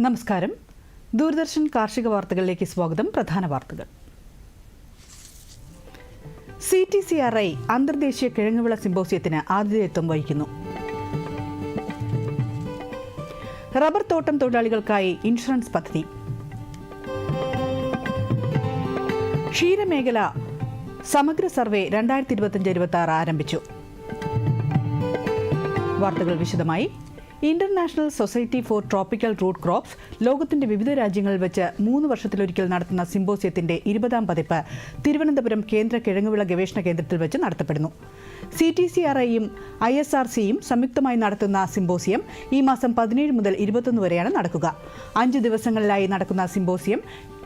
നമസ്കാരം. ദൂരദർശൻ കാർഷിക വാർത്തകളിലേക്ക് സ്വാഗതം. പ്രധാന വാർത്തകൾ. C T C R I അന്തർദേശീയ കിഴങ്ങുവിള സിമ്പോസിയത്തിന് ആതിഥേയത്വം വഹിക്കുന്നു. റബ്ബർ തോട്ടം തൊഴിലാളികൾക്കായി ഇൻഷുറൻസ് പദ്ധതി. ക്ഷീരമേഖല സമഗ്ര സർവേ രണ്ടായിരത്തി ഇരുപത്തിയഞ്ച് ഇരുപത്തി ആരംഭിച്ചു. വാർത്തകൾ വിശദമായി international society for tropical root crops ലോകത്തിന്റെ വിവിധ രാജ്യങ്ങളിൽ വെച്ച് മൂന്ന് വർഷത്തിലൊരിക്കൽ നടത്തുന്ന സിംബോസിയത്തിന്റെ ഇരുപതാം പതിപ്പ് തിരുവനന്തപുരം കേന്ദ്ര കിഴങ്ങുവിള ഗവേഷണ കേന്ദ്രത്തിൽ വെച്ച് നടത്തപ്പെടുന്നു. സി ടി സി ആർ ഐയും ഐ എസ് ആർ സിയും സംയുക്തമായി നടത്തുന്ന സിംബോസിയം ഈ മാസം പതിനേഴ് മുതൽ ഇരുപത്തൊന്ന് വരെയാണ് നടക്കുക. അഞ്ച് ദിവസങ്ങളിലായി നടക്കുന്ന സിമ്പോസിയം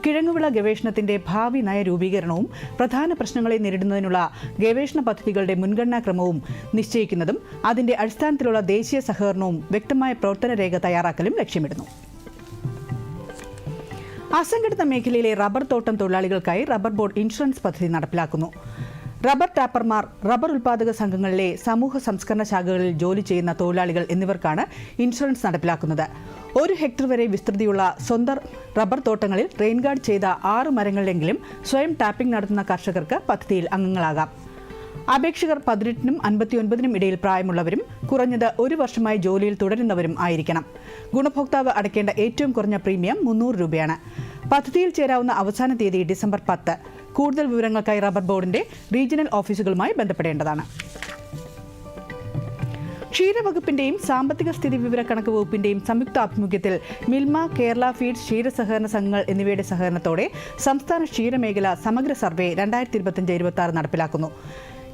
കിഴങ്ങുവിള ഗവേഷണത്തിന്റെ ഭാവി നയ രൂപീകരണവും പ്രധാന പ്രശ്നങ്ങളെ നേരിടുന്നതിനുള്ള ഗവേഷണ പദ്ധതികളുടെ മുൻഗണനാക്രമവും നിശ്ചയിക്കുന്നതും അതിന്റെ അടിസ്ഥാനത്തിലുള്ള ദേശീയ സഹകരണവും വ്യക്തമായ പ്രവർത്തന രേഖ തയ്യാറാക്കലും ലക്ഷ്യമിടുന്നു. അസംഘടിത മേഖലയിലെ റബ്ബർ തോട്ടം തൊഴിലാളികൾക്കായി റബ്ബർ ബോർഡ് ഇൻഷുറൻസ് പദ്ധതി നടപ്പിലാക്കുന്നു. റബ്ബർ ടാപ്പർമാർ റബ്ബർ ഉൽപാദക സംഘങ്ങളിലെ സമൂഹ സംസ്കരണ ശാഖകളിൽ ജോലി ചെയ്യുന്ന തൊഴിലാളികൾ എന്നിവർക്കാണ് ഇൻഷുറൻസ് നടപ്പിലാക്കുന്നത്. ഒരു ഹെക്ടർ വരെ വിസ്തൃതിയുള്ള സ്വന്തം റബ്ബർ തോട്ടങ്ങളിൽ റെയിൻ ഗാർഡ് ചെയ്ത ആറ് മരങ്ങളിലെങ്കിലും സ്വയം ടാപ്പിംഗ് നടത്തുന്ന കർഷകർക്ക് പദ്ധതിയിൽ അംഗങ്ങളാകാം. അപേക്ഷകർ പതിനെട്ടിനും അൻപത്തിയൊൻപതിനും ഇടയിൽ പ്രായമുള്ളവരും കുറഞ്ഞത് ഒരു വർഷമായി ജോലിയിൽ തുടരുന്നവരും ആയിരിക്കണം. ഗുണഭോക്താവ് അടയ്ക്കേണ്ട ഏറ്റവും കുറഞ്ഞ പ്രീമിയം മുന്നൂറ് രൂപയാണ്. പദ്ധതിയിൽ ചേരാവുന്ന അവസാന തീയതി ഡിസംബർ പത്ത്. കൂടുതൽ വിവരങ്ങൾക്കായി റബ്ബർ ബോർഡിന്റെ റീജിയണൽ ഓഫീസുകളുമായി ബന്ധപ്പെടേണ്ടതാണ്. ക്ഷീരവകുപ്പിന്റെയും സാമ്പത്തിക സ്ഥിതി വിവര കണക്ക് വകുപ്പിന്റെയും സംയുക്ത ആഭിമുഖ്യത്തിൽ മിൽമ കേരള ഫീഡ് ക്ഷീര സഹകരണ സംഘങ്ങൾ എന്നിവയുടെ സഹകരണത്തോടെ സംസ്ഥാന ക്ഷീരമേഖല സമഗ്ര സർവേ രണ്ടായിരത്തി ഇരുപത്തിയഞ്ച് ഇരുപത്തി നടപ്പിലാക്കുന്നു.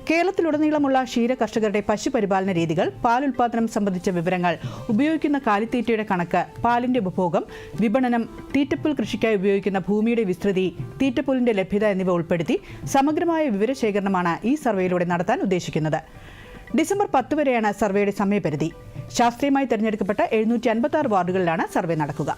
കേരളത്തിലുടനീളമുള്ള ക്ഷീര കർഷകരുടെ പശുപരിപാലന രീതികൾ പാൽ ഉൽപാദനം സംബന്ധിച്ച വിവരങ്ങൾ ഉപയോഗിക്കുന്ന കാലിത്തീറ്റയുടെ കണക്ക് പാലിന്റെ ഉപഭോഗം വിപണനം തീറ്റപ്പുൽ കൃഷിക്കായി ഉപയോഗിക്കുന്ന ഭൂമിയുടെ വിസ്തൃതി തീറ്റപ്പുലിന്റെ ലഭ്യത എന്നിവ ഉൾപ്പെടുത്തി സമഗ്രമായ വിവരശേഖരണമാണ് ഈ സർവേയിലൂടെ നടത്താൻ ഉദ്ദേശിക്കുന്നത്. ഡിസംബർ പത്ത് വരെയാണ് സർവേയുടെ സമയപരിധി. ശാസ്ത്രീയമായി തെരഞ്ഞെടുക്കപ്പെട്ട എഴുന്നൂറ്റി അൻപത്തി വാർഡുകളിലാണ് സർവേ നടക്കുക.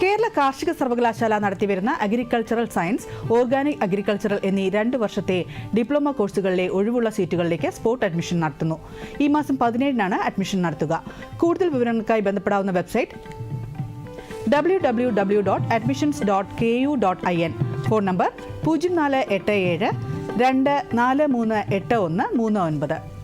കേരള കാർഷിക സർവകലാശാല നടത്തിവരുന്ന അഗ്രികൾച്ചറൽ സയൻസ് ഓർഗാനിക് അഗ്രികൾച്ചറൽ എന്നീ രണ്ട് വർഷത്തെ ഡിപ്ലോമ കോഴ്സുകളിലെ ഒഴിവുള്ള സീറ്റുകളിലേക്ക് സ്പോട്ട് അഡ്മിഷൻ നടത്തുന്നു. ഈ മാസം പതിനേഴിനാണ് അഡ്മിഷൻ നടത്തുക. കൂടുതൽ വിവരങ്ങൾക്കായി ബന്ധപ്പെടാവുന്ന website W W W dot admissions dot K U dot I N phone number പൂജ്യം നാല് എട്ട് ഏഴ് രണ്ട് നാല് മൂന്ന് എട്ട് ഒന്ന് മൂന്ന് ഒൻപത്.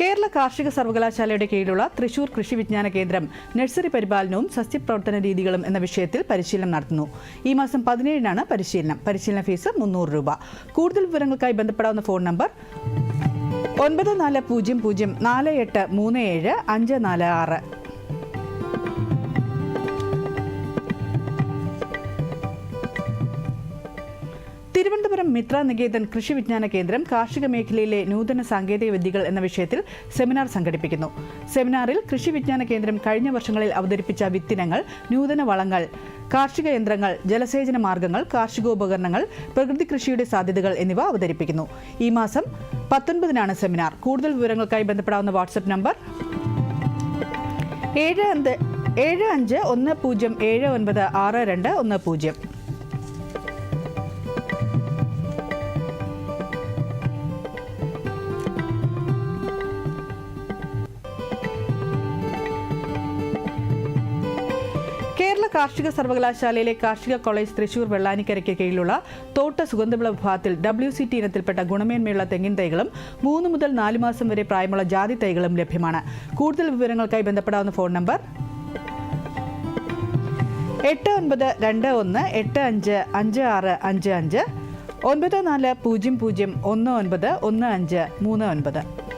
കേരള കാർഷിക സർവകലാശാലയുടെ കീഴിലുള്ള തൃശൂർ കൃഷി വിജ്ഞാന കേന്ദ്രം നഴ്സറി പരിപാലനവും സസ്യപ്രവർത്തന രീതികളും എന്ന വിഷയത്തിൽ പരിശീലനം നടത്തുന്നു. ഈ മാസം പതിനേഴിനാണ് പരിശീലനം. പരിശീലന ഫീസ് മുന്നൂറ് രൂപ. കൂടുതൽ വിവരങ്ങൾക്കായി ബന്ധപ്പെടാവുന്ന ഫോൺ നമ്പർ ഒൻപത് നാല് പൂജ്യം പൂജ്യം നാല് എട്ട് മൂന്ന് ഏഴ് അഞ്ച് നാല് ആറ്. തിരുവനന്തപുരം മിത്ര നികേതൻ കൃഷി വിജ്ഞാന കേന്ദ്രം കാർഷിക മേഖലയിലെ നൂതന സാങ്കേതിക വിദ്യകൾ എന്ന വിഷയത്തിൽ സെമിനാർ സംഘടിപ്പിക്കുന്നു. സെമിനാറിൽ കൃഷി വിജ്ഞാന കേന്ദ്രം കഴിഞ്ഞ വർഷങ്ങളിൽ അവതരിപ്പിച്ച വിത്തിനങ്ങൾ നൂതന വളങ്ങൾ കാർഷിക യന്ത്രങ്ങൾ ജലസേചന മാർഗങ്ങൾ കാർഷികോപകരണങ്ങൾ പ്രകൃതി കൃഷിയുടെ സാധ്യതകൾ എന്നിവ അവതരിപ്പിക്കുന്നു. ഈ മാസം പത്തൊൻപതിനാണ് സെമിനാർ. കൂടുതൽ വിവരങ്ങൾക്കായി ബന്ധപ്പെടാവുന്ന വാട്സപ്പ് നമ്പർ ഏഴ് ഏഴ് അഞ്ച് ഒന്ന് പൂജ്യം ഏഴ് ഒൻപത് ആറ് രണ്ട് ഒന്ന് പൂജ്യം. കാർഷിക സർവകലാശാലയിലെ കാർഷിക കോളേജ് തൃശൂർ വെള്ളാനിക്കരയ്ക്ക് കീഴിലുള്ള തോട്ട സുഗന്ധവിള വിഭാഗത്തിൽ ഡബ്ല്യു സി ടി ഇനത്തിൽപ്പെട്ട ഗുണമേന്മയുള്ള തെങ്ങിൻ തൈകളും മൂന്ന് മുതൽ നാല് മാസം വരെ പ്രായമുള്ള ജാതി തൈകളും ലഭ്യമാണ്. കൂടുതൽ വിവരങ്ങൾക്കായി ബന്ധപ്പെടാവുന്ന ഫോൺ നമ്പർ എട്ട് ഒൻപത് രണ്ട് ഒന്ന് എട്ട് അഞ്ച് അഞ്ച് ആറ് അഞ്ച് അഞ്ച് ഒൻപത് നാല് പൂജ്യം പൂജ്യം ഒന്ന് ഒൻപത് ഒന്ന് അഞ്ച് മൂന്ന് ഒൻപത്.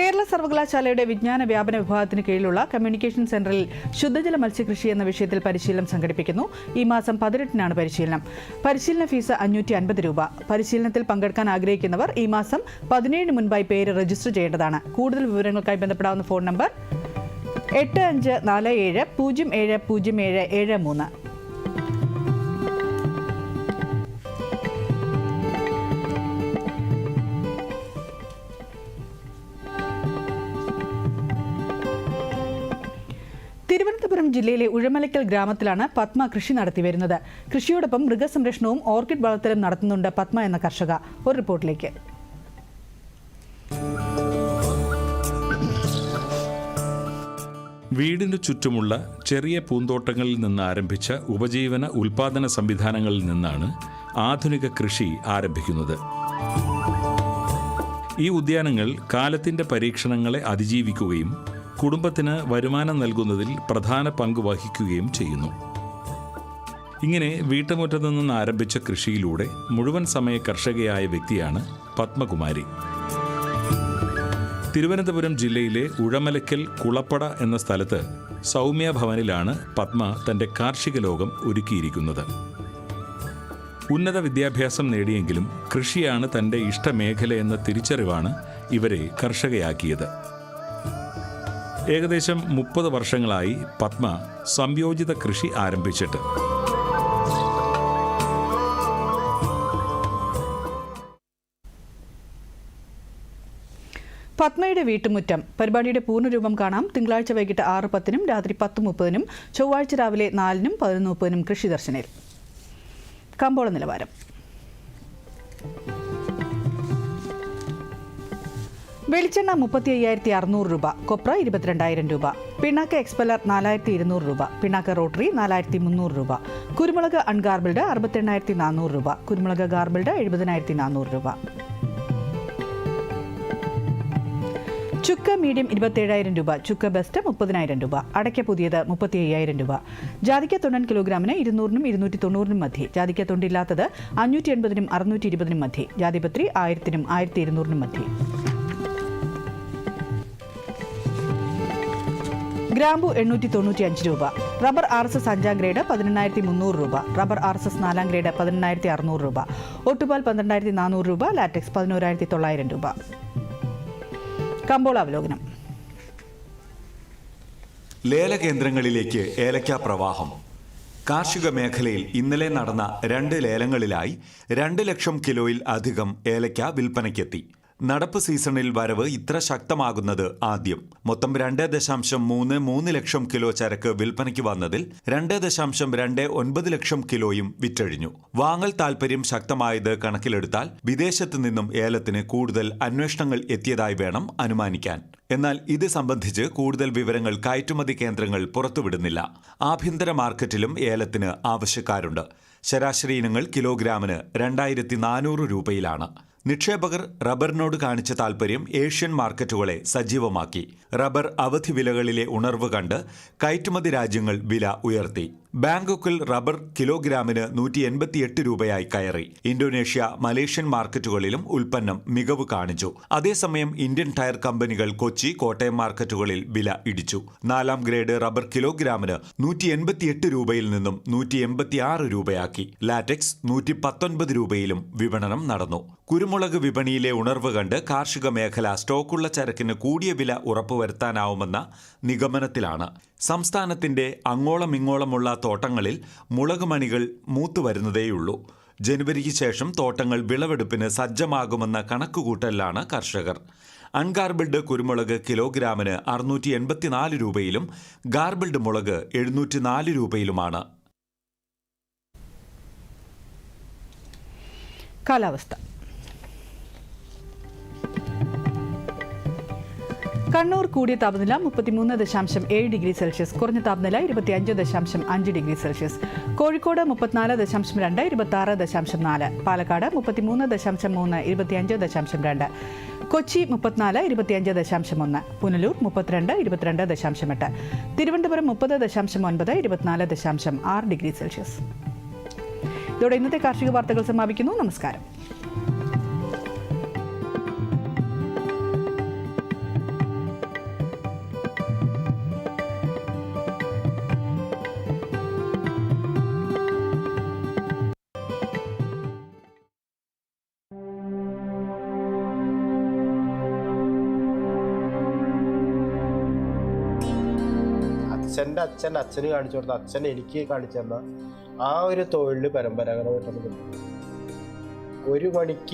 കേരള സർവകലാശാലയുടെ വിജ്ഞാന വ്യാപന വിഭാഗത്തിന് കീഴിലുള്ള കമ്മ്യൂണിക്കേഷൻ സെന്ററിൽ ശുദ്ധജല മത്സ്യകൃഷി എന്ന വിഷയത്തിൽ പരിശീലനം സംഘടിപ്പിക്കുന്നു. ഈ മാസം പതിനെട്ടിനാണ് പരിശീലനം. പരിശീലന ഫീസ് അഞ്ഞൂറ്റി അൻപത് രൂപ. പരിശീലനത്തിൽ പങ്കെടുക്കാൻ ആഗ്രഹിക്കുന്നവർ ഈ മാസം പതിനേഴിന് മുൻപായി പേര് രജിസ്റ്റർ ചെയ്യേണ്ടതാണ്. കൂടുതൽ വിവരങ്ങൾക്കായി ബന്ധപ്പെടാവുന്ന ഫോൺ നമ്പർ എട്ട് അഞ്ച് നാല് ഏഴ് പൂജ്യം ഏഴ് പൂജ്യം ഏഴ് ഏഴ് മൂന്ന്. തിരുവനന്തപുരം ജില്ലയിലെ ഉഴമലക്കൽ ഗ്രാമത്തിലാണ് പത്മ കൃഷി നടത്തി വരുന്നത്. കൃഷിയോടൊപ്പം മൃഗസംരക്ഷണവും ഓർക്കിഡ് വളർത്തലും നടത്തുന്നുണ്ട് പത്മ എന്ന കർഷക. ഒരു റിപ്പോർട്ടിലേക്ക്. വീടിന് ചുറ്റുമുള്ള ചെറിയ പൂന്തോട്ടങ്ങളിൽ നിന്ന് ആരംഭിച്ച ഉപജീവന ഉൽപാദന സംവിധാനങ്ങളിൽ നിന്നാണ് ആധുനിക കൃഷി ആരംഭിക്കുന്നത്. ഈ ഉദ്യാനങ്ങൾ കാലത്തിന്റെ പരീക്ഷണങ്ങളെ അതിജീവിക്കുകയും കുടുംബത്തിന് വരുമാനം നൽകുന്നതിൽ പ്രധാന പങ്ക് വഹിക്കുകയും ചെയ്യുന്നു. ഇങ്ങനെ വീട്ടുമുറ്റത്തു നിന്ന് ആരംഭിച്ച കൃഷിയിലൂടെ മുഴുവൻ സമയ കർഷകയായ വ്യക്തിയാണ് പത്മകുമാരി. തിരുവനന്തപുരം ജില്ലയിലെ ഉഴമലക്കൽ കുളപ്പട എന്ന സ്ഥലത്ത് സൗമ്യ ഭവനിലാണ് പത്മ തന്റെ കാർഷിക ലോകം ഒരുക്കിയിരിക്കുന്നത്. ഉന്നത വിദ്യാഭ്യാസം നേടിയെങ്കിലും കൃഷിയാണ് തന്റെ ഇഷ്ടമേഖല എന്ന തിരിച്ചറിവാണ് ഇവരെ കർഷകയാക്കിയത്. ഏകദേശം മുപ്പത് വർഷങ്ങളായി പത്മ സംയോജിത കൃഷി ആരംഭിച്ചിട്ട്. പത്മയുടെ വീട്ടുമുറ്റം. പരിപാടിയുടെ പൂർണരൂപം കാണാം. തിങ്കളാഴ്ച വൈകിട്ട് ആറ് പത്തിനും രാത്രി പത്ത് മുപ്പതിനും ചൊവ്വാഴ്ച രാവിലെ നാലിനും പതിനൊന്ന് മുപ്പതിനും കൃഷി ദർശനയിൽ. കമ്പോള നിലവാരം. വെളിച്ചെണ്ണ മുപ്പത്തി അയ്യായിരത്തി അറുന്നൂറ് രൂപ കൊപ്ര ഇരുപത്തിരണ്ടായിരം രൂപ പിണ്ണാക്ക് എക്സ്പെലർ നാലായിരത്തി ഇരുന്നൂറ് രൂപ പിണ്ണാക്ക് റോട്ടറി നാലായിരത്തി മുന്നൂറ് രൂപ കുരുമുളക് അൺഗാർബിൾഡ് അറുപത്തെണ്ണായിരത്തി നാനൂറ് രൂപ കുരുമുളക് ഗാർബിൾഡ് എഴുപതിനായിരത്തി നാനൂറ് രൂപ. ചുക്ക മീഡിയം ഇരുപത്തേഴായിരം രൂപ ചുക്ക ബെസ്റ്റ് മുപ്പതിനായിരം രൂപ അടയ്ക്ക പുതിയത് മുപ്പത്തി അയ്യായിരം രൂപ. ജാതിക്ക തൊണ്ണൻ കിലോഗ്രാമിന് ഇരുന്നൂറിനും ഇരുന്നൂറ്റി തൊണ്ണൂറിനും മധ്യേ. ജാതിക്ക തൊണ്ടില്ലാത്തത് അഞ്ഞൂറ്റി എൺപതിനും അറുന്നൂറ്റി ഇരുപതിനും മധ്യേ. ജാതിപത്രി ആയിരത്തിനും ആയിരത്തി ഇരുന്നൂറിനും മധ്യേ. ഗ്രാമ്പു എണ്ണൂറ്റി തൊണ്ണൂറ്റി അഞ്ച് രൂപ. റബ്ബർ ആർ എസ് എസ് അഞ്ചാം ഗ്രേഡ് പതിനെണ്ണായിരത്തി മുന്നൂറ് രൂപ. റബ്ബർ ആർ എസ് എസ് നാലാം ഗ്രേഡ് പതിനെണ്ണായിരത്തി അറുന്നൂറ് രൂപ. ഒട്ടുപാൽ പന്ത്രണ്ടായിരത്തി നാനൂറ് രൂപ ലാറ്റക്സ് പതിനോരായിരത്തി തൊള്ളായിരം രൂപ. കമ്പോള അവലോകനം. ലേലകേന്ദ്രങ്ങളിലേക്ക് ഏലക്ക പ്രവാഹം. കാർഷിക മേഖലയിൽ ഇന്നലെ നടന്ന രണ്ട് ലേലങ്ങളിലായി രണ്ട് ലക്ഷം കിലോയിൽ അധികം ഏലക്ക വിൽപ്പനയ്ക്കെത്തി. നടപ്പ് സീസണിൽ വരവ് ഇത്ര ശക്തമാകുന്നത് ആദ്യം. മൊത്തം രണ്ട് ദശാംശം മൂന്ന് മൂന്ന് ലക്ഷം കിലോ ചരക്ക് വിൽപ്പനയ്ക്ക് വന്നതിൽ രണ്ട് ദശാംശം രണ്ട് ഒൻപത് ലക്ഷം കിലോയും വിറ്റഴിഞ്ഞു. വാങ്ങൽ താൽപര്യം ശക്തമായത് കണക്കിലെടുത്താൽ വിദേശത്തു നിന്നും ഏലത്തിന് കൂടുതൽ അന്വേഷണങ്ങൾ എത്തിയതായി വേണം അനുമാനിക്കാൻ. എന്നാൽ ഇത് സംബന്ധിച്ച് കൂടുതൽ വിവരങ്ങൾ കയറ്റുമതി കേന്ദ്രങ്ങൾ പുറത്തുവിടുന്നില്ല. ആഭ്യന്തര മാർക്കറ്റിലും ഏലത്തിന് ആവശ്യക്കാരുണ്ട്. ശരാശരി ഇനങ്ങൾ കിലോഗ്രാമിന് രണ്ടായിരത്തി നാനൂറ് രൂപയിലാണ്. നിക്ഷേപകർ റബ്ബറിനോട് കാണിച്ച താൽപര്യം ഏഷ്യൻ മാർക്കറ്റുകളെ സജീവമാക്കി. റബ്ബർ അവധി വിലകളിലെ ഉണർവ് കണ്ട് കയറ്റുമതി രാജ്യങ്ങൾ വില ഉയർത്തി. ബാങ്കോക്കിൽ റബ്ബർ കിലോഗ്രാമിന് നൂറ്റി എൺപത്തിയെട്ട് രൂപയായി കയറി. ഇന്തോനേഷ്യ മലേഷ്യൻ മാർക്കറ്റുകളിലും ഉൽപ്പന്നം മികവ് കാണിച്ചു. അതേസമയം ഇന്ത്യൻ ടയർ കമ്പനികൾ കൊച്ചി കോട്ടയം മാർക്കറ്റുകളിൽ വില ഇടിച്ചു. നാലാം ഗ്രേഡ് റബ്ബർ കിലോഗ്രാമിന് നൂറ്റി എൺപത്തിയെട്ട് രൂപയിൽ നിന്നും നൂറ്റി എൺപത്തിയാറ് രൂപയാക്കി. ലാറ്റക്സ് നൂറ്റി പത്തൊൻപത് രൂപയിലും വിപണനം നടന്നു. കുരുമുളക് വിപണിയിലെ ഉണർവ് കണ്ട് കാർഷിക മേഖല സ്റ്റോക്കുള്ള ചരക്കിന് കൂടിയ വില ഉറപ്പുവരുത്താനാവുമെന്ന നിഗമനത്തിലാണ്. സംസ്ഥാനത്തിന്റെ അങ്ങോളമിങ്ങോളമുള്ള തോട്ടങ്ങളിൽ മുളക് മണികൾ മൂത്തുവരുന്നതേയുള്ളൂ. ജനുവരിക്ക് ശേഷം തോട്ടങ്ങൾ വിളവെടുപ്പിന് സജ്ജമാകുമെന്ന കണക്കുകൂട്ടലിലാണ് കർഷകർ. അൺഗാർബിൾഡ് കുരുമുളക് കിലോഗ്രാമിന് അറുന്നൂറ്റി എൺപത്തിനാല് രൂപയിലും ഗാർബിൾഡ് മുളക് എഴുന്നൂറ്റി നാല് രൂപയിലുമാണ്. കാലാവസ്ഥ. കണ്ണൂർ കൂടിയ താപനില മുപ്പത്തിമൂന്ന് ദശാംശം ഏഴ് ഡിഗ്രി സെൽഷ്യസ് കുറഞ്ഞ താപനില ഇരുപത്തിയഞ്ച് ദശാംശം അഞ്ച് ഡിഗ്രി സെൽഷ്യസ്. കോഴിക്കോട് മുപ്പത്തിനാല് ദശാംശം രണ്ട് ഇരുപത്തി ആറ് ദശാംശം നാല്. പാലക്കാട് മുപ്പത്തിമൂന്ന് ദശാംശം മൂന്ന് ഇരുപത്തിയഞ്ച് ദശാംശം രണ്ട്. കൊച്ചി മുപ്പത്തിനാല് ഇരുപത്തിയഞ്ച് ദശാംശം ഒന്ന്. പുനലൂർ മുപ്പത്തിരണ്ട് ഇരുപത്തിരണ്ട് ദശാംശം എട്ട്. തിരുവനന്തപുരം മുപ്പത് ദശാംശം ഒൻപത് ഇരുപത്തിനാല് ദശാംശം ആറ് ഡിഗ്രി സെൽഷ്യസ്. ഇതോടെ ഇന്നത്തെ കാർഷിക വാർത്തകൾ സമാപിക്കുന്നു. നമസ്കാരം. അച്ഛന്റെ അച്ഛൻ അച്ഛന് കാണിച്ചു കൊടുത്ത അച്ഛൻ എനിക്ക് കാണിച്ചു തന്ന ആ ഒരു തൊഴിൽ പരമ്പരാഗതമായിട്ട് ഒരു മണിക്ക്